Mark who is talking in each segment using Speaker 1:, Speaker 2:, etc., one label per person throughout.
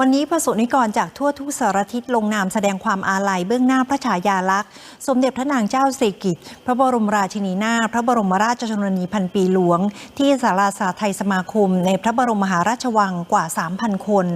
Speaker 1: วันนี้พระสนิกรจากทั่วทุกสารทิศลงนามแสดงความอาลัยเบื้องหน้าพระฉายาลักษณ์ สมเด็จพระนางเจ้าสิริกิติ์พระบรมราชินีนาถพระบรมราชชนนีพันปีหลวง ที่ศาลาสาไทยสมาคม ในพระบรมมหาราชวังกว่า 3,000 คน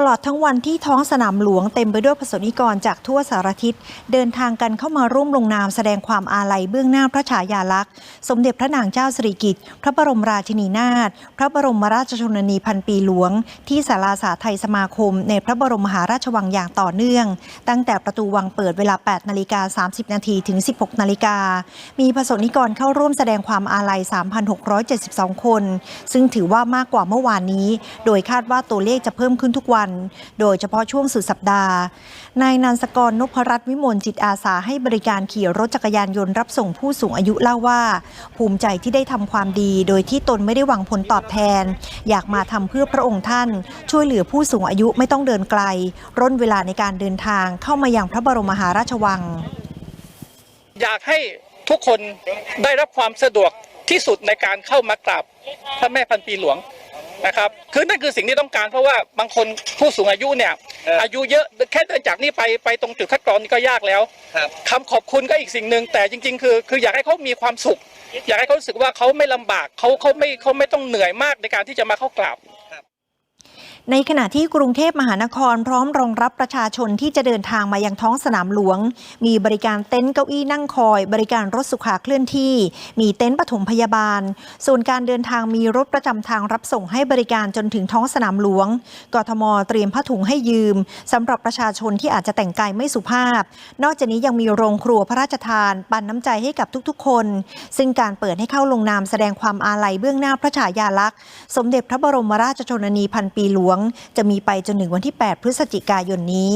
Speaker 1: ตลอดทั้งวันที่ท้องสนามหลวงเต็มไปด้วยประสนิกรจากทั่วสารทิศเดินทางกันเข้ามาร่วมลงนามแสดงความอาลัยเบื้องหน้าพระฉายาลักษณ์ สมเด็จพระนางเจ้าสิริกิติ์พระบรมราชินีนาถพระบรมราชชนนีพันปีหลวง ที่ศาลาสาไทยสมาคม ในพระบรมมหาราชวังอย่างต่อเนื่อง ตั้งแต่ประตูวังเปิดเวลา 8 นาฬิกา 30 นาทีถึง 16 นาฬิกา มีประสนิกรเข้าร่วมแสดงความอาลัย 3,672 คน ซึ่งถือว่ามากกว่าเมื่อวานนี้ โดยคาดว่าตัวเลขจะเพิ่มขึ้นทุกวันโดยเฉพาะช่วงสุดสัปดาห์ นายนันสกรนพรัตน์วิมลจิตอาสาให้บริการขี่รถจักรยานยนต์รับส่งผู้สูงอายุเล่าว่า ภูมิใจที่ได้ทำความดี โดยที่ตนไม่ได้หวังผลตอบแทน อยากมาทำเพื่อพระองค์ท่าน ช่วยเหลือผู้สูงอายุไม่ต้องเดินไกล ร่นเวลาในการเดินทางเข้ามายังพระบรมมหาราชวัง
Speaker 2: อยากให้ทุกคนได้รับความสะดวกที่สุดในการเข้ามากราบพระแม่พันปีหลวง นะครับคือนั่นคือสิ่งที่ต้องการเพราะว่าบางคนผู้สูงอายุเนี่ย
Speaker 3: เอออ
Speaker 2: อายุเยอะแค่เดินจากนี่ไปไปตรงจุดคัดกรองนี่ก็ยากแล้ว
Speaker 3: ครับ
Speaker 2: คำขอบคุณก็อีกสิ่งหนึ่งแต่จริง ๆ คือคืออยากให้เขามีความสุข อยากให้เขารู้สึกว่าเขาไม่ลำบากเขาเขาไม่เขาไม่ต้องเหนื่อยมากในการที่จะมาเข้ากราบ
Speaker 1: ในขณะที่กรุงเทพมหานครพร้อมรองรับประชาชนที่จะเดินทางมายังท้องสนามหลวง มีบริการเต็นท์เก้าอี้นั่งคอย บริการรถสุขาเคลื่อนที่ มีเต็นท์ปฐมพยาบาล ส่วนการเดินทางมีรถประจำทางรับส่งให้บริการจนถึงท้องสนามหลวง กทมเตรียมผ้าถุงให้ยืมสำหรับประชาชนที่อาจจะแต่งกายไม่สุภาพ นอกจากนี้ยังมีโรงครัวพระราชทาน ปันน้ำใจให้กับทุกๆ คน ซึ่งการเปิดให้เข้าลงนามแสดงความอาลัยเบื้องหน้าพระฉายาลักษณ์ สมเด็จพระบรมราชชนนีพันปีหลวงวง จะมีไปจนถึงวันที่ 8 พฤศจิกายนนี้